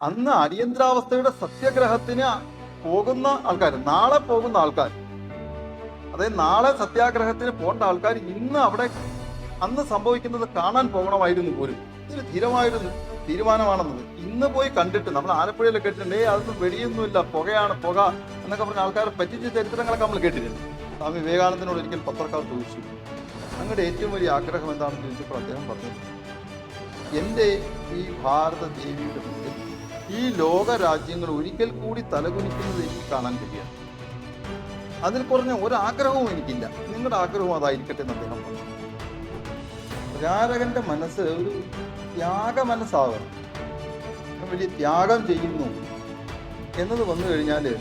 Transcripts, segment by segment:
അന്ന് അടിയന്തരാവസ്ഥയുടെ സത്യഗ്രഹത്തിന് പോകുന്ന ആൾക്കാർ നാളെ പോകുന്ന ആൾക്കാർ അതായത് നാളെ സത്യാഗ്രഹത്തിന് പോകേണ്ട ആൾക്കാർ ഇന്ന് അവിടെ അന്ന് സംഭവിക്കുന്നത് കാണാൻ പോകണമായിരുന്നു പോലും. ഇതൊരു ധീരമായിരുന്നു തീരുമാനമാണെന്നത്. ഇന്ന് പോയി കണ്ടിട്ട് നമ്മൾ ആലപ്പുഴയിലൊക്കെ കേട്ടിട്ടുണ്ട് അതൊന്നും വെടിയൊന്നുമില്ല പുകയാണ് പുക എന്നൊക്കെ പറഞ്ഞ ആൾക്കാരെ പറ്റിച്ച ചരിത്രങ്ങളൊക്കെ നമ്മൾ കേട്ടിട്ടുണ്ട്. സ്വാമി വിവേകാനന്ദനോട് ഒരിക്കൽ പത്രക്കാർ ചോദിച്ചു അങ്ങയുടെ ഏറ്റവും വലിയ ആഗ്രഹം എന്താണെന്ന് ചോദിച്ചപ്പോൾ അദ്ദേഹം പറഞ്ഞു എന്റെ ഈ ഭാരത ദേവിയുടെ ഈ ലോക രാജ്യങ്ങൾ ഒരിക്കൽ കൂടി തലകുനിക്കുന്നത് എനിക്ക് കാണാൻ കഴിയാണ്. അതിൽ കുറഞ്ഞ ഒരാഗ്രഹവും എനിക്കില്ല. നിങ്ങളുടെ ആഗ്രഹവും അതായിരിക്കട്ടെ എന്ന് അദ്ദേഹം പറഞ്ഞു. പ്രചാരകന്റെ മനസ്സ് ഒരു ത്യാഗ മനസ്സാവണം. വലിയ ത്യാഗം ചെയ്യുന്നു എന്നത് വന്നു കഴിഞ്ഞാൽ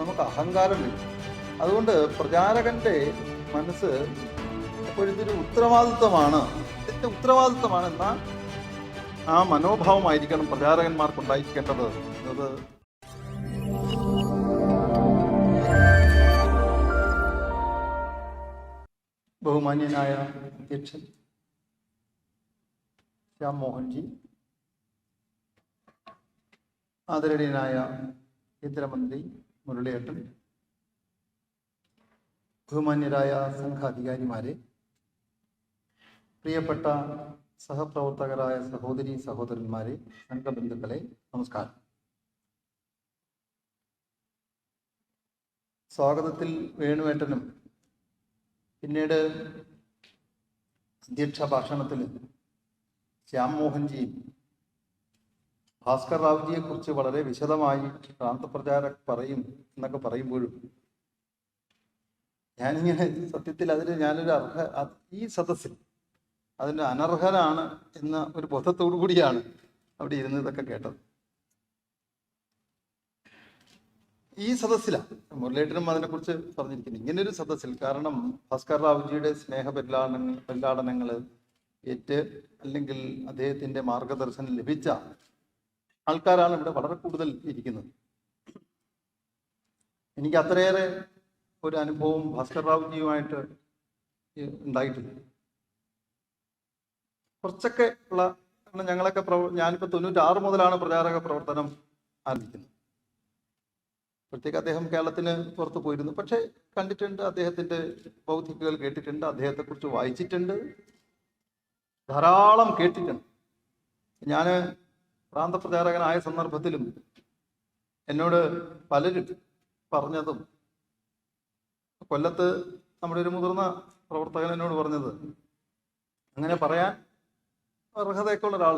നമുക്ക് അഹങ്കാരം വരും. അതുകൊണ്ട് പ്രചാരകന്റെ മനസ്സ് ഒരു ഉത്തരവാദിത്വമാണ്. ഇതിന്റെ ഉത്തരവാദിത്വമാണ്. എന്നാൽ ആ മനോഭാവമായിരിക്കണം പ്രചാരകന്മാർക്ക് ഉണ്ടായിരിക്കേണ്ടത് എന്നത് ബഹുമാന്യനായ അധ്യക്ഷൻ ശ്യാം മോഹൻജി ആദരണീയനായ കേന്ദ്രമന്ത്രി മുരളിയേട്ടൻ ബഹുമാന്യരായ സംഘാധികാരിമാരെ പ്രിയപ്പെട്ട സഹപ്രവർത്തകരായ സഹോദരി സഹോദരന്മാരെ സംഘബന്ധുക്കളെ നമസ്കാരം. സ്വാഗതത്തിൽ വേണുവേട്ടനും പിന്നീട് അധ്യക്ഷ ഭാഷണത്തിൽ ശ്യാം മോഹൻജിയും ഭാസ്കർ റാവുജിയെ കുറിച്ച് വളരെ വിശദമായി പ്രാന്തപ്രചാരക് പറയും എന്നൊക്കെ പറയുമ്പോഴും ഞാനിങ്ങനെ സത്യത്തിൽ അതിന് ഞാനൊരു അർഹ ഈ സദസ്സിൽ അതിന് അനർഹനാണ് എന്ന ഒരു ബോധത്തോടു കൂടിയാണ് അവിടെ ഇരുന്ന് ഇതൊക്കെ കേട്ടത്. ഈ സദസ്സിലാണ് മുരളീധരനും അതിനെക്കുറിച്ച് പറഞ്ഞിരിക്കുന്നത്. ഇങ്ങനെ ഒരു സദസ്സിൽ കാരണം ഭാസ്കർ റാവുജിയുടെ സ്നേഹ പരിലാടനങ്ങൾ ഏറ്റ് അല്ലെങ്കിൽ അദ്ദേഹത്തിന്റെ മാർഗദർശനം ലഭിച്ച ആൾക്കാരാണ് ഇവിടെ വളരെ കൂടുതൽ ഇരിക്കുന്നത്. എനിക്ക് അത്രയേറെ ഒരു അനുഭവം ഭാസ്കർ റാവുജിയുമായിട്ട് ഉണ്ടായിട്ടില്ല കുറച്ചൊക്കെ ഉള്ള കാരണം ഞങ്ങളൊക്കെ പ്രവ ഞാനിപ്പോൾ തൊണ്ണൂറ്റാറ് മുതലാണ് പ്രചാരക പ്രവർത്തനം ആരംഭിക്കുന്നത്. അപ്പോഴത്തേക്ക് അദ്ദേഹം കേരളത്തിന് പുറത്ത് പോയിരുന്നു. പക്ഷേ കണ്ടിട്ടുണ്ട് അദ്ദേഹത്തിന്റെ ബൗദ്ധികകൾ കേട്ടിട്ടുണ്ട്. അദ്ദേഹത്തെക്കുറിച്ച് വായിച്ചിട്ടുണ്ട്. ധാരാളം കേട്ടിട്ടുണ്ട്. ഞാൻ പ്രാന്തപ്രചാരകനായ സന്ദർഭത്തിലും എന്നോട് പലരും പറഞ്ഞതും കൊല്ലത്ത് നമ്മുടെ ഒരു മുതിർന്ന പ്രവർത്തകൻ എന്നോട് പറഞ്ഞത് അങ്ങനെ പറയാൻ അർഹതയൊക്കെ ഉള്ള ഒരാൾ.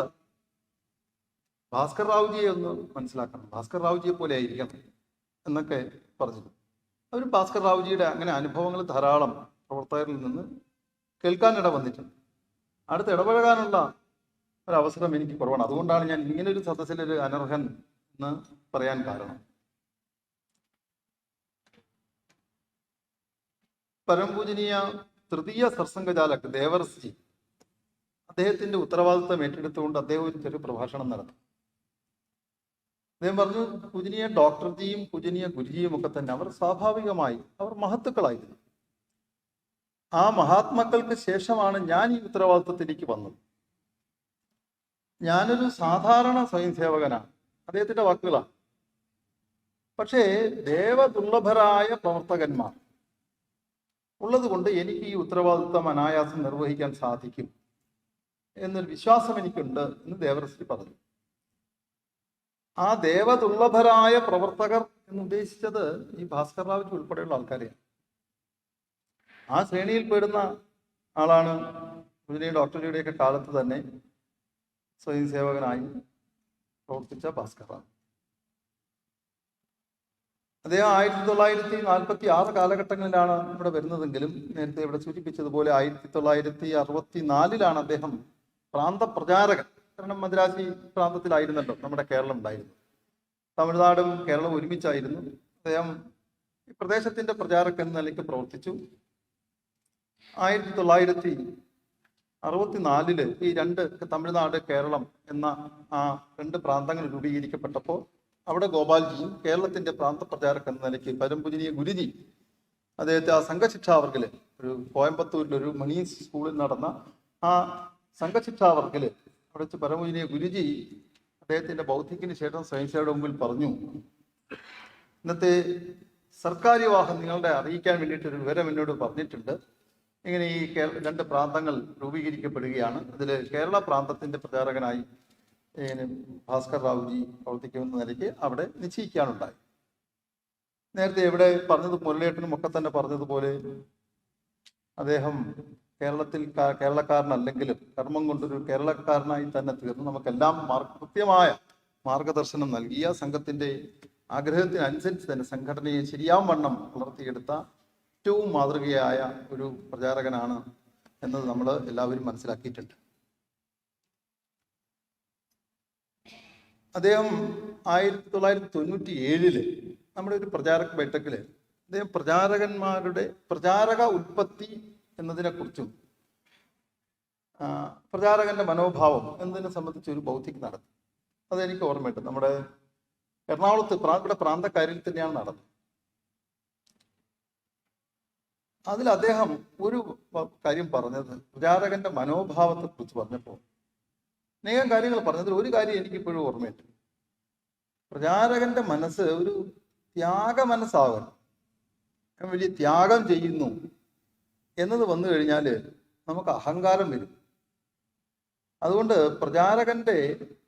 ഭാസ്കർ റാവുജിയെ ഒന്ന് മനസ്സിലാക്കണം. ഭാസ്കർ റാവുജിയെ പോലെ ആയിരിക്കണം എന്നൊക്കെ പറഞ്ഞു അവർ ഭാസ്കർ റാവുജിയുടെ അങ്ങനെ അനുഭവങ്ങൾ ധാരാളം പ്രവർത്തകരിൽ നിന്ന് കേൾക്കാനിട വന്നിട്ടുണ്ട്. അടുത്ത് ഇടപഴകാനുള്ള ഒരു അവസരം എനിക്ക് കുറവാണ്. അതുകൊണ്ടാണ് ഞാൻ ഇങ്ങനെ ഒരു സദസ്സിലൊരു അനർഹൻ എന്ന് പറയാൻ കാരണം. പരംപൂജനീയ തൃതീയ സർസംഘചാലക് ദേവർസ്ജി അദ്ദേഹത്തിന്റെ ഉത്തരവാദിത്വം ഏറ്റെടുത്തുകൊണ്ട് അദ്ദേഹം ഒരു ചെറിയ പ്രഭാഷണം നടത്തി. അദ്ദേഹം പറഞ്ഞു പൂജനീയ ഡോക്ടർജിയും പൂജനീയ ഗുരുജിയും ഒക്കെ തന്നെ അവർ സ്വാഭാവികമായി അവർ മഹത്തുക്കളായിരുന്നു. ആ മഹാത്മാക്കൾക്ക് ശേഷമാണ് ഞാൻ ഈ ഉത്തരവാദിത്വത്തിലേക്ക് വന്നത്. ഞാനൊരു സാധാരണ സ്വയം സേവകനാണ് അദ്ദേഹത്തിന്റെ വാക്കുകളാണ്. പക്ഷേ ദേവദുർലഭരായ പ്രവർത്തകന്മാർ ഉള്ളത് കൊണ്ട് എനിക്ക് ഈ ഉത്തരവാദിത്വം അനായാസം നിർവഹിക്കാൻ സാധിക്കും. എന്നൊരു വിശ്വാസം എനിക്കുണ്ട് എന്ന് ദേവരശ്രീ പറഞ്ഞു. ആ ദേവദുർലഭരായ പ്രവർത്തകർ എന്ന് ഉദ്ദേശിച്ചത് ഈ ഭാസ്കർ റാവുജി ഉൾപ്പെടെയുള്ള ആൾക്കാരെയാണ്. ആ ശ്രേണിയിൽ പെടുന്ന ആളാണ് കുഞ്ഞിനെ ഡോക്ടറുടെയൊക്കെ കാലത്ത് തന്നെ സ്വയം സേവകനായി പ്രവർത്തിച്ച ഭാസ്കർ റാവു അദ്ദേഹം ആയിരത്തി തൊള്ളായിരത്തി നാൽപ്പത്തി ആറ് കാലഘട്ടങ്ങളിലാണ് ഇവിടെ വരുന്നതെങ്കിലും നേരത്തെ ഇവിടെ സൂചിപ്പിച്ചതുപോലെ ആയിരത്തി തൊള്ളായിരത്തി അറുപത്തി നാലിലാണ് അദ്ദേഹം പ്രാന്ത പ്രചാരകൻ കാരണം മദ്രാസി പ്രാന്തത്തിലായിരുന്നല്ലോ നമ്മുടെ കേരളം ഉണ്ടായിരുന്നു. തമിഴ്നാടും കേരളവും ഒരുമിച്ചായിരുന്നു. അദ്ദേഹം ഈ പ്രദേശത്തിന്റെ പ്രചാരകൻ എന്ന നിലയ്ക്ക് പ്രവർത്തിച്ചു. ആയിരത്തി തൊള്ളായിരത്തി അറുപത്തിനാലിൽ ഈ രണ്ട് തമിഴ്നാട് കേരളം എന്ന ആ രണ്ട് പ്രാന്തങ്ങൾ രൂപീകരിക്കപ്പെട്ടപ്പോൾ അവിടെ ഗോപാൽജിയും കേരളത്തിന്റെ പ്രാന്ത പ്രചാരകൻ എന്ന നിലയ്ക്ക് പരമ്പുജനീയ ഗുരുജി അദ്ദേഹത്തെ ആ സംഘശിക്ഷാവർഗിൽ ഒരു കോയമ്പത്തൂരിൽ ഒരു മണി സ്കൂളിൽ നടന്ന ആ സംഘശിക്ഷാവർഗിൽ അവിടെ വെച്ച് ഗുരുജി അദ്ദേഹത്തിന്റെ ബൗദ്ധിക്കിന് ശേഷം സ്വയംസേവയുടെ മുമ്പിൽ പറഞ്ഞു ഇന്നത്തെ സർക്കാർ വിവാഹം നിങ്ങളുടെ അറിയിക്കാൻ വേണ്ടിയിട്ട് ഒരു വിവരം എന്നോട് പറഞ്ഞിട്ടുണ്ട്. ഇങ്ങനെ ഈ കേരള രണ്ട് പ്രാന്തങ്ങൾ രൂപീകരിക്കപ്പെടുകയാണ്. അതിൽ കേരള പ്രാന്തത്തിന്റെ പ്രചാരകനായി ഭാസ്കർ റാവുജി പ്രവർത്തിക്കുമെന്ന നിലയ്ക്ക് അവിടെ നിശ്ചയിക്കാനുണ്ടായി. നേരത്തെ ഇവിടെ പറഞ്ഞത് മുരളിയേട്ടനും ഒക്കെ തന്നെ പറഞ്ഞതുപോലെ അദ്ദേഹം കേരളത്തിൽ കേരളക്കാരനല്ലെങ്കിലും കർമ്മം കൊണ്ടൊരു കേരളക്കാരനായി തന്നെ തീർന്നു നമുക്കെല്ലാം മാർഗ കൃത്യമായ മാർഗദർശനം നൽകിയ സംഘത്തിന്റെ ആഗ്രഹത്തിനനുസരിച്ച് തന്നെ സംഘടനയെ ശരിയാം വണ്ണം വളർത്തിയെടുത്ത ഏറ്റവും മാതൃകയായ ഒരു പ്രചാരകനാണ് എന്നത് നമ്മൾ എല്ലാവരും മനസ്സിലാക്കിയിട്ടുണ്ട്. അദ്ദേഹം ആയിരത്തി തൊള്ളായിരത്തി തൊണ്ണൂറ്റി ഏഴിൽ നമ്മുടെ ഒരു പ്രചാരക ബൈഠക്കിൽ അദ്ദേഹം പ്രചാരകന്മാരുടെ പ്രചാരക ഉൽപ്പത്തി എന്നതിനെ കുറിച്ചും പ്രചാരകന്റെ മനോഭാവം എന്നതിനെ സംബന്ധിച്ച് ഒരു ബൗദ്ധിക് നടത്തി. അതെനിക്ക് ഓർമ്മയുണ്ട്. നമ്മുടെ എറണാകുളത്ത് ഇവിടെ പ്രാന്തക്കാരിൽ തന്നെയാണ് നടന്നത്. അതിൽ അദ്ദേഹം ഒരു കാര്യം പറഞ്ഞത് പ്രചാരകന്റെ മനോഭാവത്തെ കുറിച്ച് പറഞ്ഞപ്പോൾ. അനേകം കാര്യങ്ങൾ പറഞ്ഞതിൽ ഒരു കാര്യം എനിക്കിപ്പോഴും ഓർമ്മയുണ്ട്. പ്രചാരകന്റെ മനസ്സ് ഒരു ത്യാഗ മനസ്സാകണം വലിയ ത്യാഗം ചെയ്യുന്നു. എന്നത് വന്നു കഴിഞ്ഞാൽ നമുക്ക് അഹങ്കാരം വരും. അതുകൊണ്ട് പ്രചാരകന്റെ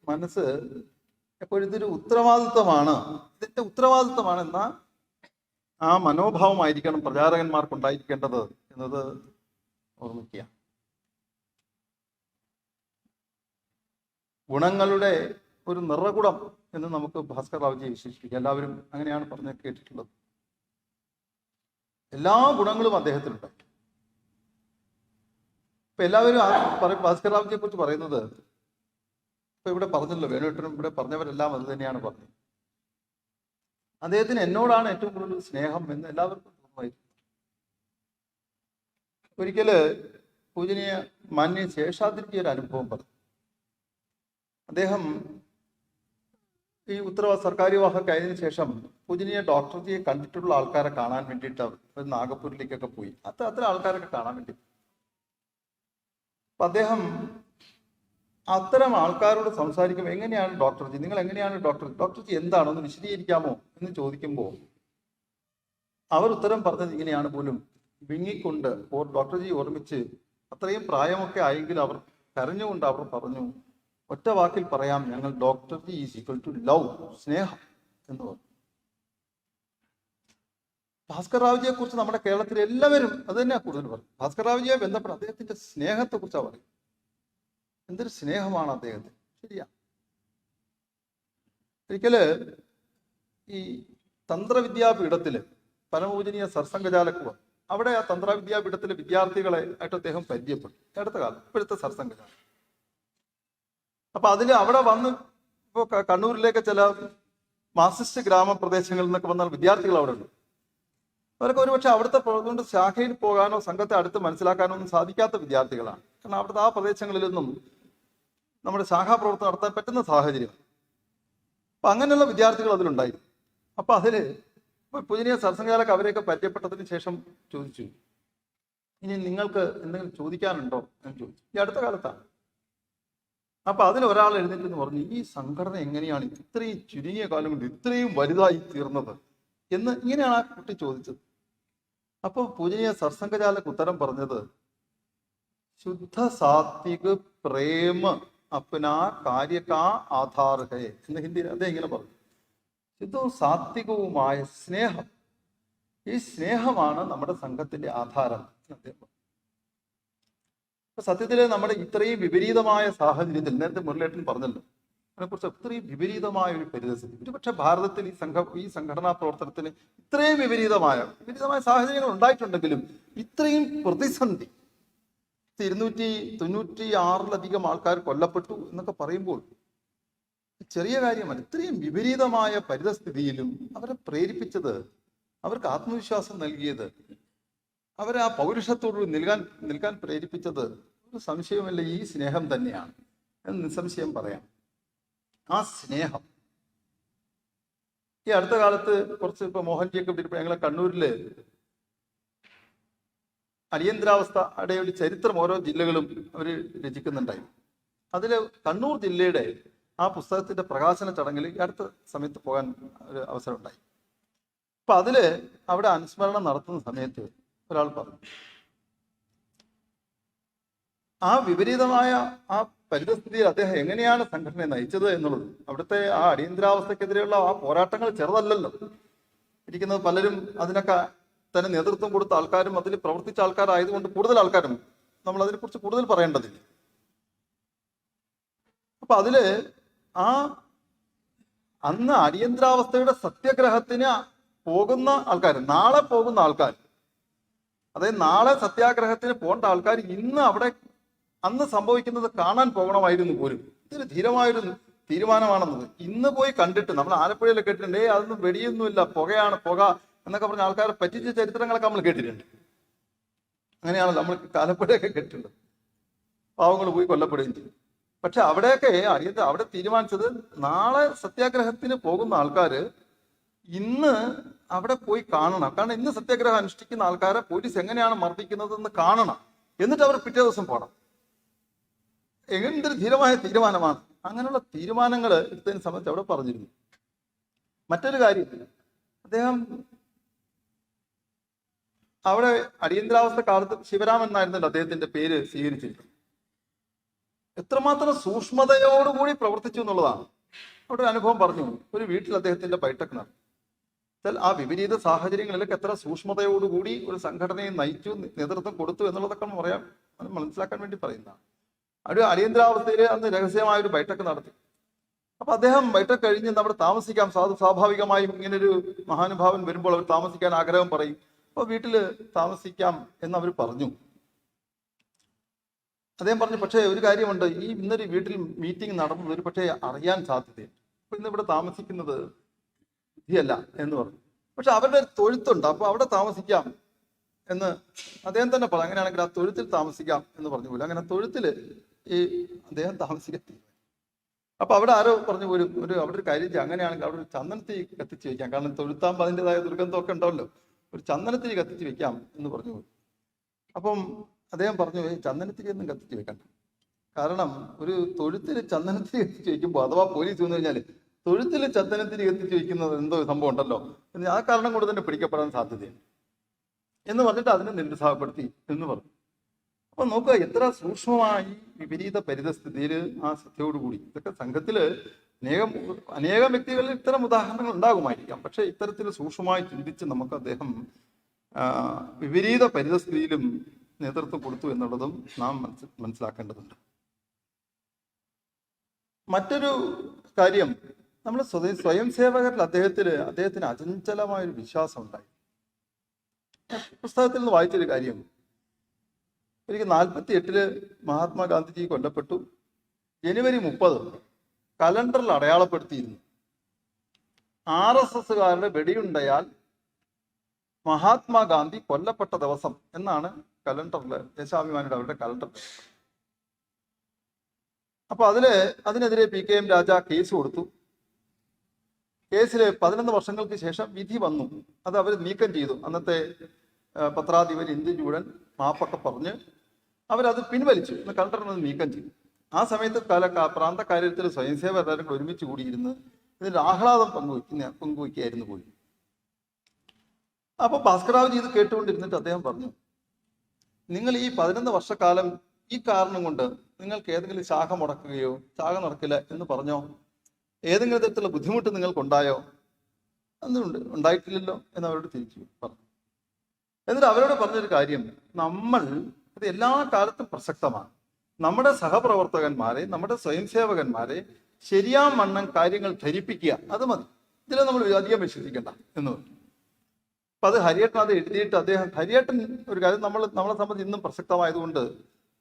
മനസ്സ് എപ്പോഴും ഇതൊരു ഉത്തരവാദിത്വമാണ്. ഇതിന്റെ ഉത്തരവാദിത്വമാണ് എന്ന ആ മനോഭാവമായിരിക്കണം പ്രചാരകന്മാർക്ക് ഉണ്ടായിരിക്കേണ്ടത് എന്നത് ഓർമ്മിക്കുക. ഗുണങ്ങളുടെ ഒരു നിറകുടം എന്ന് നമുക്ക് ഭാസ്കർ റാവുജിയെ വിശേഷിപ്പിക്കാം എല്ലാവരും അങ്ങനെയാണ് പറഞ്ഞ് കേട്ടിട്ടുള്ളത്. എല്ലാ ഗുണങ്ങളും അദ്ദേഹത്തിനുണ്ടായി ഇപ്പൊ എല്ലാവരും ഭാസ്കർ റാവുജിയെ കുറിച്ച് പറയുന്നത് ഇപ്പൊ ഇവിടെ പറഞ്ഞല്ലോ വേണുട്ടനും ഇവിടെ പറഞ്ഞവരെല്ലാം അത് തന്നെയാണ് പറഞ്ഞത്. അദ്ദേഹത്തിന് എന്നോടാണ് ഏറ്റവും കൂടുതൽ സ്നേഹം എന്ന് എല്ലാവർക്കും തോന്നുമായിരുന്നു. ഒരിക്കൽ പൂജനീയ മാന്യ ശേഷാദ്രിക്ക് ഒരു അനുഭവം പറഞ്ഞു. അദ്ദേഹം ഈ ഉത്തരവാ സർക്കാർ വിവാഹം കഴിഞ്ഞതിന് ശേഷം പൂജനീയ ഡോക്ടർജിയെ കണ്ടിട്ടുള്ള ആൾക്കാരെ കാണാൻ വേണ്ടിയിട്ട് നാഗപ്പൂരിലേക്കൊക്കെ പോയി. അത്ര അത്ര ആൾക്കാരൊക്കെ കാണാൻ വേണ്ടി അപ്പൊ അദ്ദേഹം അത്തരം ആൾക്കാരോട് സംസാരിക്കുമ്പോൾ എങ്ങനെയാണ് ഡോക്ടർജി നിങ്ങൾ എങ്ങനെയാണ് ഡോക്ടർ ഡോക്ടർജി എന്താണെന്ന് വിശദീകരിക്കാമോ എന്ന് ചോദിക്കുമ്പോൾ അവർ ഉത്തരം പറഞ്ഞത് ഇങ്ങനെയാണ് പോലും വിങ്ങിക്കൊണ്ട് ഓർ ഡോക്ടർജി ഓർമ്മിച്ച് അത്രയും പ്രായമൊക്കെ ആയെങ്കിൽ അവർ കരഞ്ഞുകൊണ്ട് അവർ പറഞ്ഞു ഒറ്റ വാക്കിൽ പറയാം ഞങ്ങൾ ഡോക്ടർജി ഈസ് ഈക്വൽ ടു ലവ് സ്നേഹം എന്ന് പറഞ്ഞു. ഭാസ്കർ റാവുജിയെ കുറിച്ച് നമ്മുടെ കേരളത്തിലെ എല്ലാവരും അത് തന്നെയാണ് കൂടുതൽ പറയും ഭാസ്കർ റാവുജിയെ ബന്ധപ്പെട്ട് അദ്ദേഹത്തിന്റെ സ്നേഹത്തെ കുറിച്ചാണ് പറയും എന്തൊരു സ്നേഹമാണ് അദ്ദേഹത്തിന്. ശരിയാ. ഒരിക്കൽ ഈ തന്ത്രവിദ്യാപീഠത്തിൽ പരമപൂജനീയ സർസംഘചാലക്കുവ അവിടെ ആ തന്ത്രവിദ്യാപീഠത്തിലെ വിദ്യാർത്ഥികളെ ആയിട്ട് അദ്ദേഹം പരിചയപ്പെട്ടു. അടുത്ത കാലം ഇപ്പോഴത്തെ സർസംഘചാലം അപ്പൊ അതിന് അവിടെ വന്ന് ഇപ്പൊ കണ്ണൂരിലേക്ക് ചില മാർസിസ്റ്റ് ഗ്രാമപ്രദേശങ്ങളിൽ നിന്നൊക്കെ വന്നാൽ വിദ്യാർത്ഥികൾ അവിടെ ഉണ്ട്. അവരൊക്കെ ഒരുപക്ഷെ അവിടുത്തെ പ്രവർത്തനം ശാഖയിൽ പോകാനോ സംഘത്തെ അടുത്ത് മനസ്സിലാക്കാനോ ഒന്നും സാധിക്കാത്ത വിദ്യാർത്ഥികളാണ്. കാരണം അവിടുത്തെ ആ പ്രദേശങ്ങളിലൊന്നും നമ്മുടെ ശാഖാ പ്രവർത്തനം നടത്താൻ പറ്റുന്ന സാഹചര്യം. അപ്പൊ അങ്ങനെയുള്ള വിദ്യാർത്ഥികൾ അതിലുണ്ടായിരുന്നു. അപ്പൊ അതിൽ ഇപ്പൊ പൂജനീയ സർസംഘാലക്ക് അവരെയൊക്കെ പരിചയപ്പെട്ടതിന് ശേഷം ചോദിച്ചു. ഇനി നിങ്ങൾക്ക് എന്തെങ്കിലും ചോദിക്കാനുണ്ടോ എന്ന് ചോദിച്ചു. ഈ അടുത്ത കാലത്താണ്. അപ്പൊ അതിന് ഒരാൾ എഴുന്നേറ്റ് പറഞ്ഞു ഈ സംഘടന എങ്ങനെയാണ് ഇത്രയും ചുരുങ്ങിയ കാലം കൊണ്ട് ഇത്രയും വലുതായി തീർന്നത്? എന്ന് ഇങ്ങനെയാണ് ആ കുട്ടി ചോദിച്ചത്. അപ്പൊ പൂജനീയ സർസംഘചാലക്ക് ഉത്തരം പറഞ്ഞത് ശുദ്ധ സാത്വിക പ്രേമ അപ്പനാ കാര്യക്കാ ആധാർ ഹേ എന്ന് ഹിന്ദിയിൽ അദ്ദേഹം ഇങ്ങനെ പറഞ്ഞു. ശുദ്ധവും സാത്വികവുമായ സ്നേഹം ഈ സ്നേഹമാണ് നമ്മുടെ സംഘത്തിന്റെ ആധാരം സത്യത്തിലെ പറഞ്ഞു. നമ്മുടെ ഇത്രയും വിപരീതമായ സാഹചര്യത്തിൽ നേരത്തെ മുരളേട്ടൻ പറഞ്ഞല്ലോ അതിനെക്കുറിച്ച് ഇത്രയും വിപരീതമായ ഒരു പരിതസ്ഥിതി. ഒരുപക്ഷെ ഭാരതത്തിൽ ഈ സംഘ ഈ സംഘടനാ പ്രവർത്തനത്തിന് ഇത്രയും വിപരീതമായ വിപരീതമായ സാഹചര്യങ്ങൾ ഉണ്ടായിട്ടുണ്ടെങ്കിലും ഇത്രയും പ്രതിസന്ധി ഇരുന്നൂറ്റി തൊണ്ണൂറ്റി ആറിലധികം ആൾക്കാർ കൊല്ലപ്പെട്ടു എന്നൊക്കെ പറയുമ്പോൾ ചെറിയ കാര്യമല്ല ഇത്രയും വിപരീതമായ പരിതസ്ഥിതിയിലും അവരെ പ്രേരിപ്പിച്ചത് അവർക്ക് ആത്മവിശ്വാസം നൽകിയത് അവരെ ആ പൗരുഷത്തോട് നിൽക്കാൻ നിൽക്കാൻ പ്രേരിപ്പിച്ചത് ഒരു സംശയവുമില്ല ഈ സ്നേഹം തന്നെയാണ് എന്ന് നിസ്സംശയം പറയാം. ആ സ്നേഹം. ഈ അടുത്ത കാലത്ത് കുറച്ച് ഇപ്പൊ മോഹൻജിയൊക്കെ വിട്ടിപ്പോ ഞങ്ങളെ കണ്ണൂരിൽ അടിയന്തരാവസ്ഥയുടെ ഒരു ചരിത്രം ഓരോ ജില്ലകളും അവർ രചിക്കുന്നുണ്ടായി. അതിൽ കണ്ണൂർ ജില്ലയുടെ ആ പുസ്തകത്തിന്റെ പ്രകാശന ചടങ്ങിൽ അടുത്ത സമയത്ത് പോകാൻ ഒരു അവസരം ഉണ്ടായി അപ്പൊ അതിൽ അവിടെ അനുസ്മരണം നടത്തുന്ന സമയത്ത് ഒരാൾ പറഞ്ഞു ആ വിപരീതമായ ആ പരിതസ്ഥിതിയിൽ അദ്ദേഹം എങ്ങനെയാണ് സംഘടനയെ നയിച്ചത് എന്നുള്ളത്. അവിടുത്തെ ആ അടിയന്തരാവസ്ഥക്കെതിരെയുള്ള ആ പോരാട്ടങ്ങൾ ചെറുതല്ലല്ലോ. ഇരിക്കുന്നത് പലരും അതിനൊക്കെ തന്നെ നേതൃത്വം കൊടുത്ത ആൾക്കാരും അതിൽ പ്രവർത്തിച്ച ആൾക്കാരായതുകൊണ്ട് കൂടുതൽ ആൾക്കാരും നമ്മൾ അതിനെക്കുറിച്ച് കൂടുതൽ പറയേണ്ടതില്ല. അപ്പൊ അതിൽ ആ അന്ന് അടിയന്തരാവസ്ഥയുടെ സത്യഗ്രഹത്തിന് പോകുന്ന ആൾക്കാർ നാളെ പോകുന്ന ആൾക്കാർ അതായത് നാളെ സത്യാഗ്രഹത്തിന് പോകേണ്ട ആൾക്കാർ ഇന്ന് അവിടെ അന്ന് സംഭവിക്കുന്നത് കാണാൻ പോകണമായിരുന്നു പോലും. ഇതൊരു ധീരമായൊരു തീരുമാനമാണെന്നത്. ഇന്ന് പോയി കണ്ടിട്ട് നമ്മൾ ആലപ്പുഴയിലൊക്കെ കേട്ടിട്ടുണ്ട് അതൊന്നും വെടിയൊന്നുമില്ല പുകയാണ് പുക എന്നൊക്കെ പറഞ്ഞ ആൾക്കാരെ പറ്റിച്ച ചരിത്രങ്ങളൊക്കെ നമ്മൾ കേട്ടിട്ടുണ്ട്. അങ്ങനെയാണ് നമ്മൾ ആലപ്പുഴയൊക്കെ കേട്ടിട്ടുണ്ട് പാവങ്ങൾ പോയി കൊല്ലപ്പെടുകയും ചെയ്തു. പക്ഷെ അവിടെയൊക്കെ അറിയത്ത് അവിടെ തീരുമാനിച്ചത് നാളെ സത്യാഗ്രഹത്തിന് പോകുന്ന ആൾക്കാര് ഇന്ന് അവിടെ പോയി കാണണം. കാരണം ഇന്ന് സത്യാഗ്രഹം അനുഷ്ഠിക്കുന്ന ആൾക്കാരെ പോലീസ് എങ്ങനെയാണ് മർദ്ദിക്കുന്നതെന്ന് കാണണം. എന്നിട്ട് അവർ പിറ്റേ ദിവസം പോകണം എന്തൊരു ധീരമായ തീരുമാനമാണ്. അങ്ങനെയുള്ള തീരുമാനങ്ങൾ എടുത്തതിനെ സംബന്ധിച്ച് അവിടെ പറഞ്ഞിരുന്നു. മറ്റൊരു കാര്യത്തിൽ അദ്ദേഹം അവിടെ അടിയന്തരാവസ്ഥ കാലത്ത് ശിവരാമൻ എന്നായിരുന്നല്ലോ അദ്ദേഹത്തിന്റെ പേര് സ്വീകരിച്ചിരുന്നത്. എത്രമാത്രം സൂക്ഷ്മതയോടുകൂടി പ്രവർത്തിച്ചു എന്നുള്ളതാണ്. അവിടെ ഒരു അനുഭവം പറഞ്ഞു. ഒരു വീട്ടിൽ അദ്ദേഹത്തിന്റെ ബൈഠക്ക് നടന്നു. എന്നാൽ ആ വിപരീത സാഹചര്യങ്ങളിലൊക്കെ എത്ര സൂക്ഷ്മതയോടുകൂടി ഒരു സംഘടനയെ നയിച്ചു നേതൃത്വം കൊടുത്തു എന്നുള്ളതൊക്കെ പറയാം പറയാൻ മനസ്സിലാക്കാൻ വേണ്ടി പറയുന്നതാണ്. ഒരു അടിയന്തരാവസ്ഥയിൽ അന്ന് രഹസ്യമായ ഒരു ബൈഠക്ക് നടത്തി. അപ്പൊ അദ്ദേഹം ബൈഠക്ക് കഴിഞ്ഞ് അവിടെ താമസിക്കാം സ്വാഭാവികമായും ഇങ്ങനെ ഒരു മഹാനുഭാവൻ വരുമ്പോൾ അവർ താമസിക്കാൻ ആഗ്രഹം പറയും. അപ്പൊ വീട്ടിൽ താമസിക്കാം എന്ന് അവർ പറഞ്ഞു. അദ്ദേഹം പറഞ്ഞു പക്ഷേ ഒരു കാര്യമുണ്ട്. ഈ ഇന്നൊരു വീട്ടിൽ മീറ്റിംഗ് നടന്നത് ഒരു പക്ഷേ അറിയാൻ സാധ്യതയുണ്ട്. അപ്പൊ ഇന്ന് ഇവിടെ താമസിക്കുന്നത് ഇതിയല്ല എന്ന് പറഞ്ഞു. പക്ഷെ അവരുടെ ഒരു തൊഴുത്തുണ്ട്. അപ്പൊ അവിടെ താമസിക്കാം എന്ന് അദ്ദേഹം തന്നെ പറഞ്ഞു. അങ്ങനെയാണെങ്കിൽ ആ തൊഴുത്തിൽ താമസിക്കാം എന്ന് പറഞ്ഞു പോലും. അങ്ങനെ തൊഴുത്തിൽ ഈ അദ്ദേഹം താമസിക്കാൻ തീരുമാനിച്ചു. അപ്പൊ അവിടെ ആരോ പറഞ്ഞു ഒരു ഒരു അവിടെ ഒരു കാര്യം അങ്ങനെയാണെങ്കിൽ അവിടെ ഒരു ചന്ദനത്തി കത്തിച്ച് വെക്കാം. കാരണം തൊഴുത്താകുമ്പോൾ അതിന്റെതായ ദുർഗന്ധമൊക്കെ ഉണ്ടാവല്ലോ ഒരു ചന്ദനത്തിരി കത്തിച്ച് വെക്കാം എന്ന് പറഞ്ഞു. അപ്പം അദ്ദേഹം പറഞ്ഞു "ഏയ് ചന്ദനത്തിരി ഒന്നും കത്തിച്ച് വെക്കണ്ട. കാരണം ഒരു തൊഴുത്തിൽ ചന്ദനത്തിരി കത്തിച്ച് വെക്കുമ്പോൾ അഥവാ പോലീസ് വന്നു കഴിഞ്ഞാൽ തൊഴുത്തിൽ ചന്ദനത്തിരി കത്തിച്ച് വെക്കുന്നത് എന്തോ സംഭവം ഉണ്ടല്ലോ. ആ കാരണം കൊണ്ട് തന്നെ പിടിക്കപ്പെടാൻ സാധ്യതയുണ്ട്. എന്ന് പറഞ്ഞിട്ട് അതിനെ നിരുത്സാഹപ്പെടുത്തി എന്ന് പറഞ്ഞു. അപ്പൊ നോക്കുക എത്ര സൂക്ഷ്മമായി വിപരീത പരിതസ്ഥിതിയിൽ ആ സത്യയോടുകൂടി ഇതൊക്കെ സംഘത്തിൽ അനേകം അനേകം വ്യക്തികളിൽ ഇത്തരം ഉദാഹരണങ്ങൾ ഉണ്ടാകുമായിരിക്കാം. പക്ഷെ ഇത്തരത്തിൽ സൂക്ഷ്മമായി ചിന്തിച്ച് നമുക്ക് അദ്ദേഹം വിപരീത പരിതസ്ഥിതിയിലും നേതൃത്വം കൊടുത്തു എന്നുള്ളതും നാം മനസ്സി- മനസ്സിലാക്കേണ്ടതുണ്ട്. മറ്റൊരു കാര്യം നമ്മൾ സ്വയം സ്വയം സേവകരിൽ അദ്ദേഹത്തിന് അദ്ദേഹത്തിന് അചഞ്ചലമായ ഒരു വിശ്വാസം ഉണ്ടായി പുസ്തകത്തിൽ നിന്ന് വായിച്ചൊരു കാര്യം എനിക്ക് നാൽപ്പത്തി എട്ടിൽ മഹാത്മാഗാന്ധിജി കൊല്ലപ്പെട്ടു. ജനുവരി മുപ്പത് കലണ്ടറിൽ അടയാളപ്പെടുത്തിയിരുന്നു. ആർ എസ് എസ്സുകാരുടെ വെടിയുണ്ടയാൽ മഹാത്മാഗാന്ധി കൊല്ലപ്പെട്ട ദിവസം എന്നാണ് കലണ്ടറിൽ ദേശാഭിമാനിയുടെ അവരുടെ കലണ്ടർ. അപ്പൊ അതിൽ അതിനെതിരെ P K M Raja case കൊടുത്തു. കേസിൽ പതിനൊന്ന് വർഷങ്ങൾക്ക് ശേഷം വിധി വന്നു. അത് അവർ നീക്കം ചെയ്തു. അന്നത്തെ പത്രാധിപർ ഇന്ത്യൻ ചൂടൻ മാപ്പൊക്കെ പറഞ്ഞ് അവരത് പിൻവലിച്ചു. കണ്ടറിനത് നീക്കം ചെയ്തു. ആ സമയത്ത് പല പ്രാന്ത പ്രാന്തകാര്യത്തിൽ സ്വയംസേവ എല്ലാവരും കൂടി ഒരുമിച്ച് കൂടിയിരുന്ന് ഇതിന്റെ ആഹ്ലാദം പങ്കുവയ്ക്കുന്ന പങ്കുവയ്ക്കുകയായിരുന്നു പോയി അപ്പൊ ഭാസ്കരാവജി ഇത് കേട്ടുകൊണ്ടിരുന്നിട്ട് അദ്ദേഹം പറഞ്ഞു നിങ്ങൾ ഈ പതിനൊന്ന് വർഷക്കാലം ഈ കാരണം കൊണ്ട് നിങ്ങൾക്ക് ഏതെങ്കിലും ശാഖ മുടക്കുകയോ ശാഖ നടക്കില്ല എന്ന് പറഞ്ഞോ? ഏതെങ്കിലും തരത്തിലുള്ള ബുദ്ധിമുട്ട് നിങ്ങൾക്കുണ്ടായോ? അന്നുണ്ട് ഉണ്ടായിട്ടില്ലല്ലോ എന്ന് അവരോട് തിരിച്ചു പറഞ്ഞു. എന്നിട്ട് അവരോട് പറഞ്ഞൊരു കാര്യം. നമ്മൾ ഇത് എല്ലാ കാലത്തും പ്രസക്തമാണ്. നമ്മുടെ സഹപ്രവർത്തകന്മാരെ നമ്മുടെ സ്വയംസേവകന്മാരെ ശരിയാ വണ്ണം കാര്യങ്ങൾ ധരിപ്പിക്കുക. അത് മതി. ഇതിൽ നമ്മൾ അധികം വിശ്വസിക്കണ്ട എന്ന് പറഞ്ഞു. അപ്പൊ അത് ഹരിയേട്ടൻ അത് എഴുതിയിട്ട് അദ്ദേഹം ഹരിയേട്ടൻ ഒരു കാര്യം നമ്മൾ നമ്മളെ സംബന്ധിച്ച് ഇന്നും പ്രസക്തമായതുകൊണ്ട്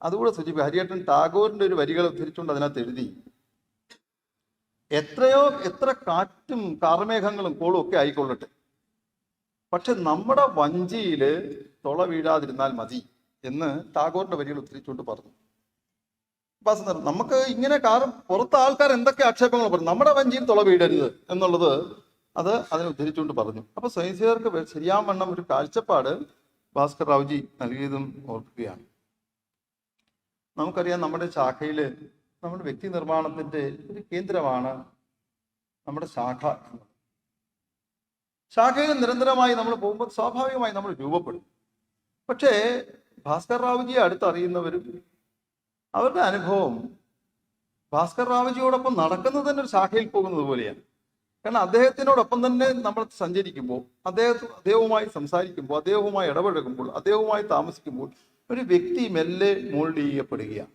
അതുകൂടെ സൂചിപ്പിക്കും ഹരിയേട്ടൻ ടാഗോറിന്റെ ഒരു വരികൾ ഉദ്ധരിച്ചുകൊണ്ട് അതിനകത്ത് എഴുതി. എത്രയോ എത്ര കാറ്റും കാർമേഘങ്ങളും കോളും ഒക്കെ ആയിക്കൊള്ളട്ടെ. പക്ഷെ നമ്മുടെ വഞ്ചിയിൽ തുള വീഴാതിരുന്നാൽ മതി എന്ന് ടാഗോറിന്റെ വരികൾ ഉദ്ധരിച്ചുകൊണ്ട് പറഞ്ഞു. ഉപാസന നമുക്ക് ഇങ്ങനെ കാരണം പുറത്ത് ആൾക്കാർ എന്തൊക്കെ ആക്ഷേപങ്ങൾ പറഞ്ഞു? നമ്മുടെ വഞ്ചിയിൽ തുള വീഴരുത് എന്നുള്ളത് അത് അതിനെ ഉദ്ധരിച്ചുകൊണ്ട് പറഞ്ഞു. അപ്പൊ സ്വയംസേവർക്ക് ശരിയാവണ്ണം ഒരു കാഴ്ചപ്പാട് ഭാസ്കർ റാവുജി നൽകിയതും ഓർക്കുകയാണ്. നമുക്കറിയാം നമ്മുടെ ശാഖയിൽ നമ്മുടെ വ്യക്തി നിർമ്മാണത്തിന്റെ ഒരു കേന്ദ്രമാണ് നമ്മുടെ ശാഖ എന്നത്. ശാഖയിൽ നിരന്തരമായി നമ്മൾ പോകുമ്പോൾ സ്വാഭാവികമായി നമ്മൾ രൂപപ്പെടും. പക്ഷേ ഭാസ്കർ റാവുജിയെ അടുത്തറിയുന്നവരും അവരുടെ അനുഭവം ഭാസ്കർ റാവുജിയോടൊപ്പം നടക്കുന്നത് തന്നെ ഒരു ശാഖയിൽ പോകുന്നത് പോലെയാണ്. കാരണം അദ്ദേഹത്തിനോടൊപ്പം തന്നെ നമ്മൾ സഞ്ചരിക്കുമ്പോൾ അദ്ദേഹത്തെ അദ്ദേഹവുമായി സംസാരിക്കുമ്പോൾ അദ്ദേഹവുമായി ഇടപഴകുമ്പോൾ അദ്ദേഹവുമായി താമസിക്കുമ്പോൾ ഒരു വ്യക്തി മെല്ലെ മോൾഡ് ചെയ്യപ്പെടുകയാണ്.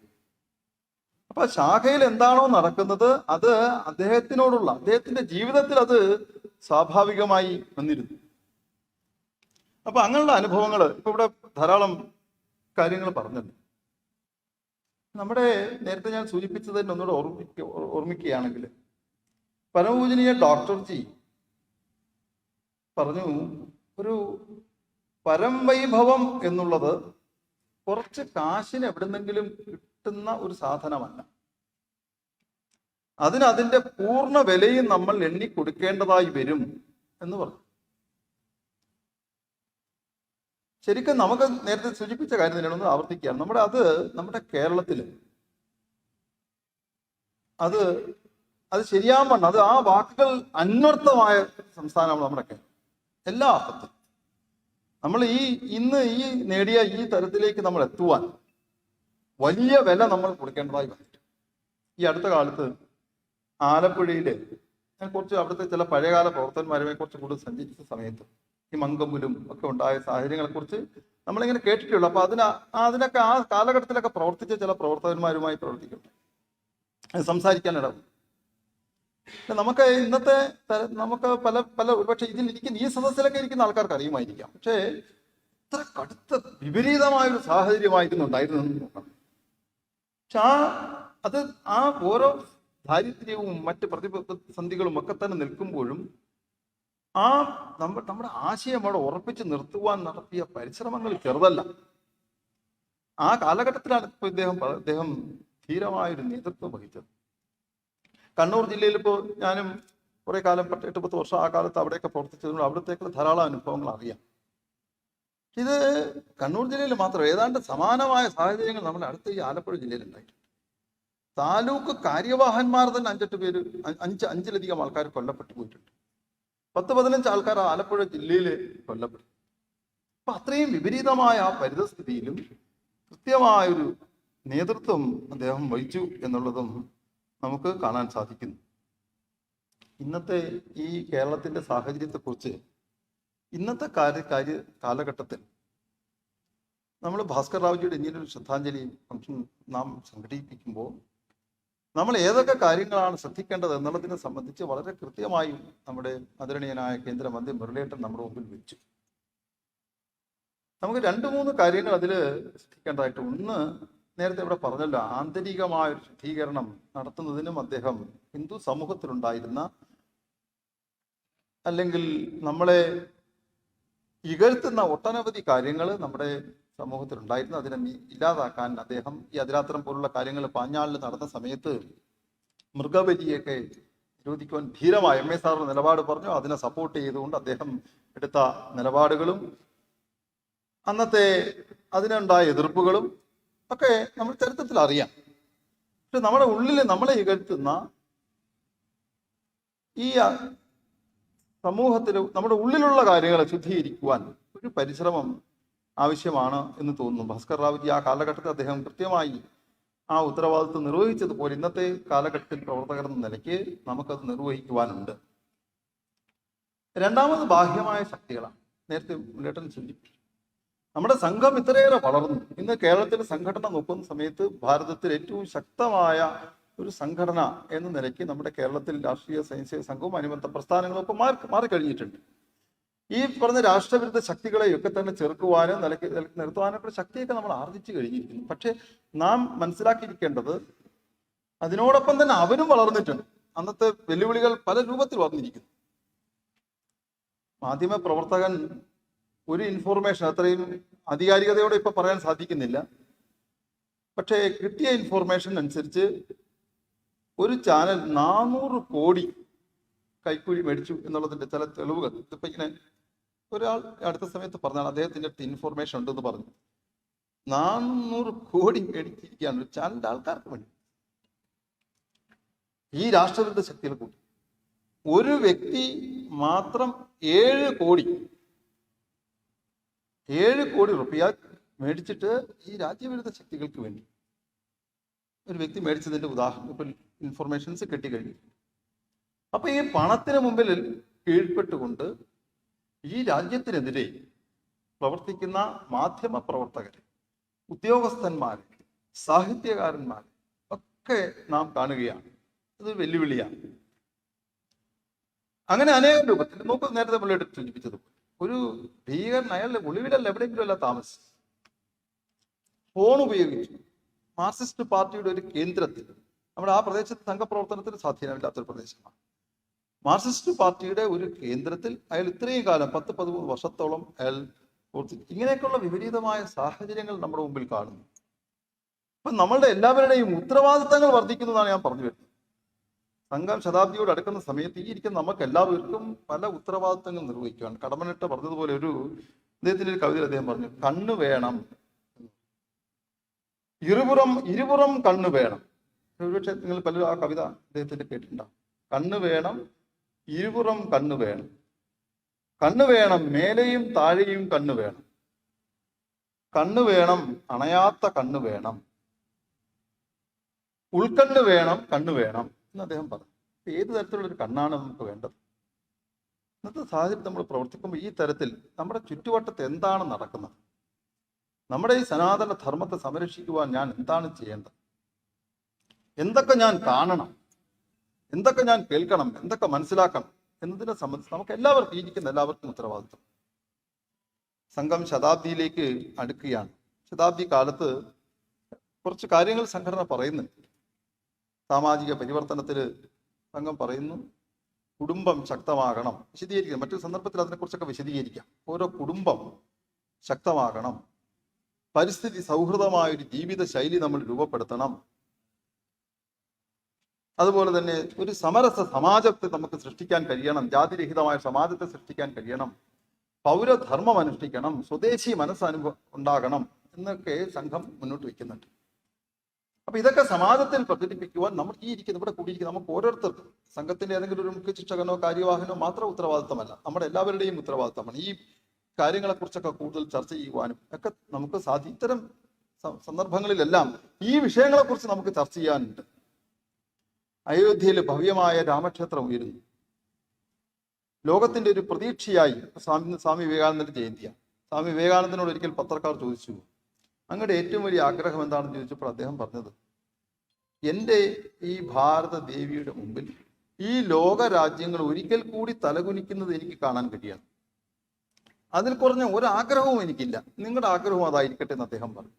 അപ്പൊ ശാഖയിൽ എന്താണോ നടക്കുന്നത് അത് അദ്ദേഹത്തിനോടുള്ള അദ്ദേഹത്തിന്റെ ജീവിതത്തിൽ അത് സ്വാഭാവികമായി വന്നിരുന്നു. അപ്പൊ അങ്ങനെയുള്ള അനുഭവങ്ങൾ ഇപ്പൊ ഇവിടെ ധാരാളം കാര്യങ്ങൾ പറഞ്ഞല്ലോ നമ്മുടെ നേരത്തെ ഞാൻ സൂചിപ്പിച്ചത് തന്നെ ഒന്നുകൂടെ ഓർമ്മിക്ക ഓർമ്മിക്കുകയാണെങ്കിൽ പരമപൂജനീയ ഡോക്ടർ ജി പറഞ്ഞു ഒരു പരംവൈഭവം എന്നുള്ളത് കുറച്ച് കാശിന് എവിടുന്നെങ്കിലും കിട്ടുന്ന ഒരു സാധനമല്ല. അതിന് അതിന്റെ പൂർണ വിലയും നമ്മൾ എണ്ണി കൊടുക്കേണ്ടതായി വരും എന്ന് പറഞ്ഞു. ശരിക്കും നമുക്ക് നേരത്തെ സൂചിപ്പിച്ച കാര്യം തന്നെയാണ് ഒന്ന് ആവർത്തിക്കുകയാണ്. നമ്മുടെ അത് നമ്മുടെ കേരളത്തിൽ അത് അത് ശരിയാവണ്ണം അത് ആ വാക്കുകൾ അന്വർത്ഥമായ സംസ്ഥാനമാണ് നമ്മുടെ കേരളം. എല്ലാ അർത്ഥത്തിലും. നമ്മൾ ഈ ഇന്ന് ഈ നേടിയ ഈ തരത്തിലേക്ക് നമ്മൾ എത്തുവാൻ വലിയ വില നമ്മൾ കൊടുക്കേണ്ടതായി വന്നിട്ടുണ്ട്. ഈ അടുത്ത കാലത്ത് ആലപ്പുഴയിൽ ഞാൻ കുറച്ച് അവിടുത്തെ ചില പഴയകാല പ്രവർത്തകന്മാരുമായി കുറച്ച് കൂടുതൽ സഞ്ചരിച്ച സമയത്ത് ഈ മങ്കമ്പുലും ഒക്കെ ഉണ്ടായ സാഹചര്യങ്ങളെ കുറിച്ച് നമ്മളിങ്ങനെ കേട്ടിട്ടുള്ളൂ. അപ്പൊ അതിന് അതിനൊക്കെ ആ കാലഘട്ടത്തിലൊക്കെ പ്രവർത്തിച്ച ചില പ്രവർത്തകന്മാരുമായി പ്രവർത്തിക്കുന്നു സംസാരിക്കാൻ ഇടവും നമുക്ക് ഇന്നത്തെ നമുക്ക് പല പല ഒരുപക്ഷെ ഇതിൽ ഇരിക്കുന്ന ഈ സദസ്സിലൊക്കെ ഇരിക്കുന്ന ആൾക്കാർക്ക് അറിയുമായിരിക്കാം. പക്ഷേ ഇത്ര കടുത്ത വിപരീതമായ ഒരു സാഹചര്യമായിരുന്നു ഉണ്ടായിരുന്നു പക്ഷെ ആ അത് ആ ഓരോ ദാരിദ്ര്യവും മറ്റ് പ്രതിസന്ധികളും ഒക്കെ തന്നെ നിൽക്കുമ്പോഴും ആ നമ്മൾ നമ്മുടെ ആശയം അവിടെ ഉറപ്പിച്ച് നിർത്തുവാൻ നടത്തിയ പരിശ്രമങ്ങൾ ചെറുതല്ല. ആ കാലഘട്ടത്തിലാണ് ഇപ്പോൾ ഇദ്ദേഹം അദ്ദേഹം ധീരമായൊരു നേതൃത്വം വഹിച്ചത്. കണ്ണൂർ ജില്ലയിൽ ഇപ്പോൾ ഞാനും കുറെ കാലം പത്ത് എട്ട് പത്ത് വർഷം ആ കാലത്ത് അവിടെയൊക്കെ പ്രവർത്തിച്ചതുകൊണ്ട് അവിടത്തേക്കുള്ള ധാരാളം അനുഭവങ്ങൾ അറിയാം. ഇത് കണ്ണൂർ ജില്ലയിൽ മാത്രം ഏതാണ്ട് സമാനമായ സാഹചര്യങ്ങൾ നമ്മുടെ അടുത്ത ഈ ആലപ്പുഴ ജില്ലയിൽ ഉണ്ടായിട്ടുണ്ട്. താലൂക്ക് കാര്യവാഹന്മാർ തന്നെ അഞ്ചെട്ട് പേര് അഞ്ച് അഞ്ചിലധികം ആൾക്കാർ കൊല്ലപ്പെട്ടു പോയിട്ടുണ്ട്. പത്ത് പതിനഞ്ച് ആൾക്കാർ ആലപ്പുഴ ജില്ലയിൽ കൊല്ലപ്പെട്ടു. അപ്പൊ അത്രയും വിപരീതമായ പരിതസ്ഥിതിയിലും കൃത്യമായൊരു നേതൃത്വം അദ്ദേഹം വഹിച്ചു എന്നുള്ളതും നമുക്ക് കാണാൻ സാധിക്കുന്നു. ഇന്നത്തെ ഈ കേരളത്തിന്റെ സാഹചര്യത്തെക്കുറിച്ച് ഇന്നത്തെ കാര്യ കാര്യ കാലഘട്ടത്തിൽ നമ്മൾ ഭാസ്കർ റാവുജിയുടെ ഇങ്ങനെ ഒരു ശ്രദ്ധാഞ്ജലി ഫംഗ്ഷൻ നാം സംഘടിപ്പിക്കുമ്പോൾ നമ്മൾ ഏതൊക്കെ കാര്യങ്ങളാണ് ശ്രദ്ധിക്കേണ്ടത് എന്നുള്ളതിനെ സംബന്ധിച്ച് വളരെ കൃത്യമായും നമ്മുടെ ആദരണീയനായ കേന്ദ്രമന്ത്രി മുരളീധരൻ നമ്മുടെ മുമ്പിൽ വെച്ചു. നമുക്ക് രണ്ട് മൂന്ന് കാര്യങ്ങൾ അതിൽ ശ്രദ്ധിക്കേണ്ടതായിട്ട് ഒന്ന് നേരത്തെ ഇവിടെ പറഞ്ഞല്ലോ ആന്തരികമായ ഒരു ശുദ്ധീകരണം നടത്തുന്നതിനും അദ്ദേഹം ഹിന്ദു സമൂഹത്തിലുണ്ടായിരുന്ന അല്ലെങ്കിൽ നമ്മളെ ഇകഴ്ത്തുന്ന ഒട്ടനവധി കാര്യങ്ങൾ നമ്മുടെ സമൂഹത്തിൽ ഉണ്ടായിരുന്നു അതിനെ ഇല്ലാതാക്കാൻ അദ്ദേഹം ഈ അതിരാത്രം പോലുള്ള കാര്യങ്ങൾ പാഞ്ഞാളിൽ നടന്ന സമയത്ത് മൃഗബലിയൊക്കെ നിരോധിക്കുവാൻ ധീരമായ എം എ സാറിന്റെ നിലപാട് പറഞ്ഞു. അതിനെ സപ്പോർട്ട് ചെയ്തുകൊണ്ട് അദ്ദേഹം എടുത്ത നിലപാടുകളും അന്നത്തെ അതിനുണ്ടായ എതിർപ്പുകളും ഒക്കെ നമ്മൾ ചരിത്രത്തിൽ അറിയാം. പക്ഷെ നമ്മുടെ ഉള്ളിൽ നമ്മളെ ഇകഴ്ത്തുന്ന ഈ സമൂഹത്തിൽ നമ്മുടെ ഉള്ളിലുള്ള കാര്യങ്ങളെ ശുദ്ധീകരിക്കുവാൻ ഒരു പരിശ്രമം ആവശ്യമാണ് എന്ന് തോന്നുന്നു. ഭാസ്കർ റാവുജി ആ കാലഘട്ടത്തിൽ അദ്ദേഹം കൃത്യമായി ആ ഉത്തരവാദിത്വം നിർവഹിച്ചതുപോലെ ഇന്നത്തെ കാലഘട്ടത്തിൽ പ്രവർത്തകർ എന്ന നിലയ്ക്ക് നമുക്കത് നിർവഹിക്കുവാനുണ്ട്. രണ്ടാമത് ബാഹ്യമായ ശക്തികളാണ്. നേരത്തെ മുല്ലേട്ടൻ സൂചിപ്പിച്ചു. നമ്മുടെ സംഘം ഇത്രയേറെ വളർന്നു. ഇന്ന് കേരളത്തിൽ സംഘടന നോക്കുന്ന സമയത്ത് ഭാരതത്തിൽ ഏറ്റവും ശക്തമായ ഒരു സംഘടന എന്ന നിലയ്ക്ക് നമ്മുടെ കേരളത്തിൽ രാഷ്ട്രീയ സൈനിക സംഘവും അനുബന്ധ പ്രസ്ഥാനങ്ങളും ഒക്കെ മാറി മാറിക്കഴിഞ്ഞിട്ടുണ്ട്. ഈ പറഞ്ഞ രാഷ്ട്രവിരുദ്ധ ശക്തികളെയൊക്കെ തന്നെ ചെറുക്കുവാനും നിലയ്ക്ക് നിർത്തുവാനൊക്കെ ശക്തിയൊക്കെ നമ്മൾ ആർജിച്ചു കഴിഞ്ഞിരിക്കുന്നു. പക്ഷെ നാം മനസ്സിലാക്കിയിരിക്കേണ്ടത് അതിനോടൊപ്പം തന്നെ അവരും വളർന്നിട്ടുണ്ട്. അന്നത്തെ വെല്ലുവിളികൾ പല രൂപത്തിൽ വന്നിരിക്കുന്നു മാധ്യമ പ്രവർത്തകൻ ഒരു ഇൻഫോർമേഷൻ അത്രയും അധികാരികതയോടെ ഇപ്പൊ പറയാൻ സാധിക്കുന്നില്ല. പക്ഷേ കിട്ടിയ ഇൻഫോർമേഷൻ അനുസരിച്ച് ഒരു ചാനൽ നാനൂറ് കോടി കൈക്കൂലി മേടിച്ചു എന്നുള്ളതിന്റെ ചില തെളിവുകൾ. ഇതിപ്പോ ഇങ്ങനെ ഒരാൾ അടുത്ത സമയത്ത് പറഞ്ഞാൽ അദ്ദേഹത്തിന്റെ അടുത്ത് ഇൻഫോർമേഷൻ ഉണ്ടെന്ന് പറഞ്ഞു. നാനൂറ് കോടി മേടിച്ചിരിക്കുകയാണ് ഒരു ചാനലിന്റെ ആൾക്കാർക്ക് വേണ്ടി. ഈ രാഷ്ട്രവിരുദ്ധ ശക്തികൾ കൂടി. ഒരു വ്യക്തി മാത്രം ഏഴ് കോടി ഏഴ് കോടി റുപ്യ മേടിച്ചിട്ട് ഈ രാജ്യവിരുദ്ധ ശക്തികൾക്ക് വേണ്ടി. ഒരു വ്യക്തി മേടിച്ചതിന്റെ ഉദാഹരണം ഇപ്പൊ ഇൻഫർമേഷൻസ് കിട്ടിക്കഴിഞ്ഞു അപ്പൊ ഈ പണത്തിന് മുമ്പിൽ കീഴ്പ്പെട്ടുകൊണ്ട് ഈ രാജ്യത്തിനെതിരെ പ്രവർത്തിക്കുന്ന മാധ്യമ പ്രവർത്തകരെ ഉദ്യോഗസ്ഥന്മാരെ സാഹിത്യകാരന്മാരെ ഒക്കെ നാം കാണുകയാണ്. അത് വെല്ലുവിളിയാണ്. അങ്ങനെ അനേകം രൂപത്തിൽ നമുക്ക് നേരത്തെ പുള്ളിയുടെ സൂചിപ്പിച്ചതുപോലെ ഒരു ഭീകരൻ അയാളുടെ ഒളിവിലല്ല എവിടെയെങ്കിലും അല്ല താമസിച്ചു ഫോൺ ഉപയോഗിച്ചു. മാർക്സിസ്റ്റ് പാർട്ടിയുടെ ഒരു കേന്ദ്രത്തിൽ. നമ്മുടെ ആ പ്രദേശത്ത് സംഘപ്രവർത്തനത്തിന് സ്വാധീനമില്ലാത്തൊരു പ്രദേശമാണ്. മാർക്സിസ്റ്റ് പാർട്ടിയുടെ ഒരു കേന്ദ്രത്തിൽ അയാൾ ഇത്രയും കാലം പത്ത് പതിമൂന്ന് വർഷത്തോളം അയാൾ ഇങ്ങനെയൊക്കെയുള്ള വിപരീതമായ സാഹചര്യങ്ങൾ നമ്മുടെ മുമ്പിൽ കാണുന്നു. അപ്പൊ നമ്മളുടെ എല്ലാവരുടെയും ഉത്തരവാദിത്തങ്ങൾ വർദ്ധിക്കുന്നതാണ് ഞാൻ പറഞ്ഞു വരുന്നത്. സംഘം ശതാബ്ദിയോട് അടുക്കുന്ന സമയത്ത് ഈ ഇരിക്കുന്ന നമുക്ക് എല്ലാവർക്കും പല ഉത്തരവാദിത്തങ്ങൾ നിർവഹിക്കുവാൻ കടമനിട്ട് പറഞ്ഞതുപോലെ ഒരു അദ്ദേഹത്തിന്റെ ഒരു കവിതയിൽ അദ്ദേഹം പറഞ്ഞു കണ്ണ് വേണം. ഇരുപുറം ഇരുപുറം കണ്ണ് വേണം. ഒരുപക്ഷെ നിങ്ങൾ പലരും ആ കവിത അദ്ദേഹത്തിന്റെ കേട്ടിട്ടുണ്ടാവും. കണ്ണ് വേണം ഇരുപുറം കണ്ണു വേണം. കണ്ണു വേണം മേലെയും താഴെയും കണ്ണു വേണം. കണ്ണു വേണം അണയാത്ത കണ്ണു വേണം. ഉൾക്കണ്ണ് വേണം കണ്ണു വേണം എന്ന് അദ്ദേഹം പറഞ്ഞു. ഏത് തരത്തിലുള്ള ഒരു കണ്ണാണ് നമുക്ക് വേണ്ടത്? ഇന്നത്തെ സാഹചര്യം നമ്മൾ പ്രവർത്തിക്കുമ്പോൾ ഈ തരത്തിൽ നമ്മുടെ ചുറ്റുവട്ടത്ത് എന്താണ് നടക്കുന്നത്? നമ്മുടെ ഈ സനാതന ധർമ്മത്തെ സംരക്ഷിക്കുവാൻ ഞാൻ എന്താണ് ചെയ്യേണ്ടത്? എന്തൊക്കെ ഞാൻ കാണണം? എന്തൊക്കെ ഞാൻ കേൾക്കണം എന്തൊക്കെ മനസ്സിലാക്കണം എന്നതിനെ സംബന്ധിച്ച് നമുക്ക് എല്ലാവർക്കും ഇരിക്കുന്ന എല്ലാവർക്കും ഉത്തരവാദിത്വം. സംഘം ശതാബ്ദിയിലേക്ക് അടുക്കുകയാണ്. ശതാബ്ദി കാലത്ത് കുറച്ച് കാര്യങ്ങൾ സംഘടന പറയുന്നുണ്ട്. സാമാജിക പരിവർത്തനത്തിൽ സംഘം പറയുന്നു കുടുംബം ശക്തമാകണം വിശദീകരിക്കണം മറ്റൊരു സന്ദർഭത്തിൽ അതിനെക്കുറിച്ചൊക്കെ വിശദീകരിക്കാം. ഓരോ കുടുംബം ശക്തമാകണം പരിസ്ഥിതി സൗഹൃദമായ ഒരു ജീവിത ശൈലി നമ്മൾ രൂപപ്പെടുത്തണം. അതുപോലെ തന്നെ ഒരു സമരസ സമാജത്തെ നമുക്ക് സൃഷ്ടിക്കാൻ കഴിയണം ജാതിരഹിതമായ സമാജത്തെ സൃഷ്ടിക്കാൻ കഴിയണം പൗരധർമ്മം അനുഷ്ഠിക്കണം സ്വദേശി മനസ്സനുഭവം ഉണ്ടാകണം എന്നൊക്കെ സംഘം മുന്നോട്ട് വയ്ക്കുന്നുണ്ട്. അപ്പൊ ഇതൊക്കെ സമാജത്തിൽ പ്രചരിപ്പിക്കുവാൻ നമ്മൾ ഈ ഇരിക്കുന്ന ഇവിടെ കൂടിയിരിക്കുന്ന നമുക്ക് ഓരോരുത്തർക്കും സംഘത്തിന്റെ ഏതെങ്കിലും ഒരു മുഖ്യ ശിക്ഷകനോ കാര്യവാഹനോ മാത്രം ഉത്തരവാദിത്തമല്ല. നമ്മുടെ എല്ലാവരുടെയും ഉത്തരവാദിത്തമാണ്. ഈ കാര്യങ്ങളെക്കുറിച്ചൊക്കെ കൂടുതൽ ചർച്ച ചെയ്യുവാനും ഒക്കെ നമുക്ക് സാധി ഇത്തരം സന്ദർഭങ്ങളിലെല്ലാം ഈ വിഷയങ്ങളെക്കുറിച്ച് നമുക്ക് ചർച്ച ചെയ്യാനുണ്ട്. അയോധ്യയിൽ ഭവ്യമായ രാമക്ഷേത്രം ഉയരുന്നു. ലോകത്തിന്റെ ഒരു പ്രതീക്ഷയായി സ്വാമി സ്വാമി വിവേകാനന്ദന്റെ ജയന്തിയാണ്. സ്വാമി വിവേകാനന്ദനോട് ഒരിക്കൽ പത്രക്കാർ ചോദിച്ചു അങ്ങയുടെ ഏറ്റവും വലിയ ആഗ്രഹം എന്താണെന്ന് ചോദിച്ചപ്പോൾ അദ്ദേഹം പറഞ്ഞത് എന്റെ ഈ ഭാരത ദേവിയുടെ മുമ്പിൽ ഈ ലോക രാജ്യങ്ങൾ ഒരിക്കൽ കൂടി തലകുനിക്കുന്നത് എനിക്ക് കാണാൻ കഴിയണം. അതിൽ കുറഞ്ഞ ഒരാഗ്രഹവും എനിക്കില്ല. നിങ്ങളുടെ ആഗ്രഹവും അതായിരിക്കട്ടെ എന്ന് അദ്ദേഹം പറഞ്ഞു.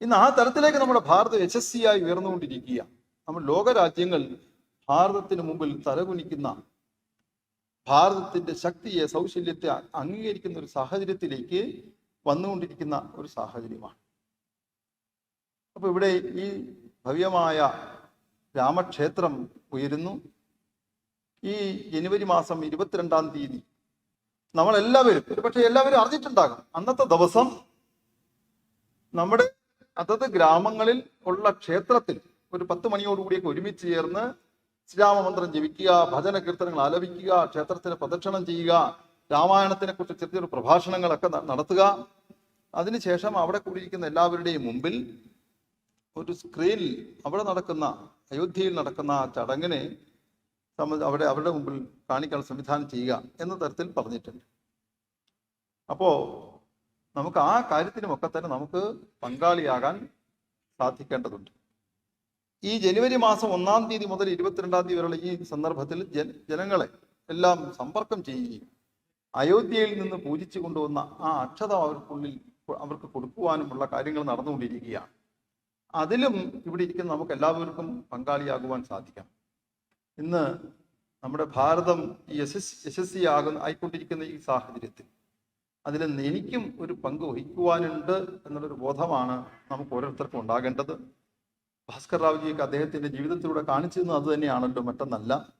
ഇന്ന് ആ തലത്തിലേക്ക് നമ്മുടെ ഭാരതം യശസ്വിയായി ഉയർന്നുകൊണ്ടിരിക്കുക നമ്മൾ ലോകരാജ്യങ്ങൾ ഭാരതത്തിന് മുമ്പിൽ തലകുനിക്കുന്ന ഭാരതത്തിന്റെ ശക്തിയെ സൗശല്യത്തെ അംഗീകരിക്കുന്ന ഒരു സാഹചര്യത്തിലേക്ക് വന്നുകൊണ്ടിരിക്കുന്ന ഒരു സാഹചര്യമാണ്. അപ്പൊ ഇവിടെ ഈ ഭവ്യമായ രാമക്ഷേത്രം ഉയരുന്നു. ഈ ജനുവരി മാസം ഇരുപത്തിരണ്ടാം തീയതി നമ്മളെല്ലാവരും ഒരുപക്ഷെ എല്ലാവരും അറിഞ്ഞിട്ടുണ്ടാകും. അന്നത്തെ ദിവസം നമ്മുടെ അതത് ഗ്രാമങ്ങളിൽ ഉള്ള ക്ഷേത്രത്തിൽ ഒരു പത്ത് മണിയോടുകൂടിയൊക്കെ ഒരുമിച്ച് ചേർന്ന് ശ്രീരാമമന്ത്രം ജപിക്കുക ഭജന കീർത്തനങ്ങൾ ആലപിക്കുക ക്ഷേത്രത്തിന് പ്രദക്ഷിണം ചെയ്യുക രാമായണത്തിനെ കുറിച്ച് ചെറിയ പ്രഭാഷണങ്ങളൊക്കെ ന- നടത്തുക. അതിനുശേഷം അവിടെ കൂടിയിരിക്കുന്ന എല്ലാവരുടെയും മുമ്പിൽ ഒരു സ്ക്രീനിൽ അവിടെ നടക്കുന്ന അയോധ്യയിൽ നടക്കുന്ന ആ ചടങ്ങിനെ അവിടെ അവരുടെ മുമ്പിൽ കാണിക്കാൻ സംവിധാനം ചെയ്യുക എന്ന തരത്തിൽ പറഞ്ഞിട്ടുണ്ട്. അപ്പോ നമുക്ക് ആ കാര്യത്തിനുമൊക്കെ തന്നെ നമുക്ക് പങ്കാളിയാകാൻ സാധിക്കേണ്ടതുണ്ട്. ഈ ജനുവരി മാസം ഒന്നാം തീയതി മുതൽ ഇരുപത്തിരണ്ടാം തീയതി വരെയുള്ള ഈ സന്ദർഭത്തിൽ ജന ജനങ്ങളെ എല്ലാം സമ്പർക്കം ചെയ്യുകയും അയോധ്യയിൽ നിന്ന് പൂജിച്ചു കൊണ്ടുവന്ന ആ അക്ഷത അവർക്കുള്ളിൽ അവർക്ക് കൊടുക്കുവാനുമുള്ള കാര്യങ്ങൾ നടന്നുകൊണ്ടിരിക്കുകയാണ്. അതിലും ഇവിടെ ഇരിക്കുന്ന നമുക്ക് എല്ലാവർക്കും പങ്കാളിയാകുവാൻ സാധിക്കാം. ഇന്ന് നമ്മുടെ ഭാരതം യശസ് യശസ്വിയാകുന്ന ആയിക്കൊണ്ടിരിക്കുന്ന ഈ സാഹചര്യത്തിൽ അതിൽ എനിക്കും ഒരു പങ്ക് വഹിക്കുവാനുണ്ട് എന്നുള്ളൊരു ബോധമാണ് നമുക്ക് ഓരോരുത്തർക്കും ഉണ്ടാകേണ്ടത്. ഭാസ്കർ റാവുജിയൊക്കെ അദ്ദേഹത്തിന്റെ ജീവിതത്തിലൂടെ കാണിച്ചു തന്നത് അത് തന്നെയാണല്ലോ മറ്റൊന്നല്ല.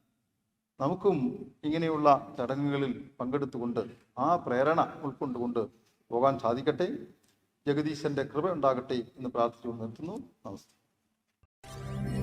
നമുക്കും ഇങ്ങനെയുള്ള ചടങ്ങുകളിൽ പങ്കെടുത്തുകൊണ്ട് ആ പ്രേരണ ഉൾക്കൊണ്ടുകൊണ്ട് പോകാൻ സാധിക്കട്ടെ. ജഗദീശന്റെ കൃപ ഉണ്ടാകട്ടെ എന്ന് പ്രാർത്ഥിച്ചുകൊണ്ട് നിർത്തുന്നു. നമസ്കാരം.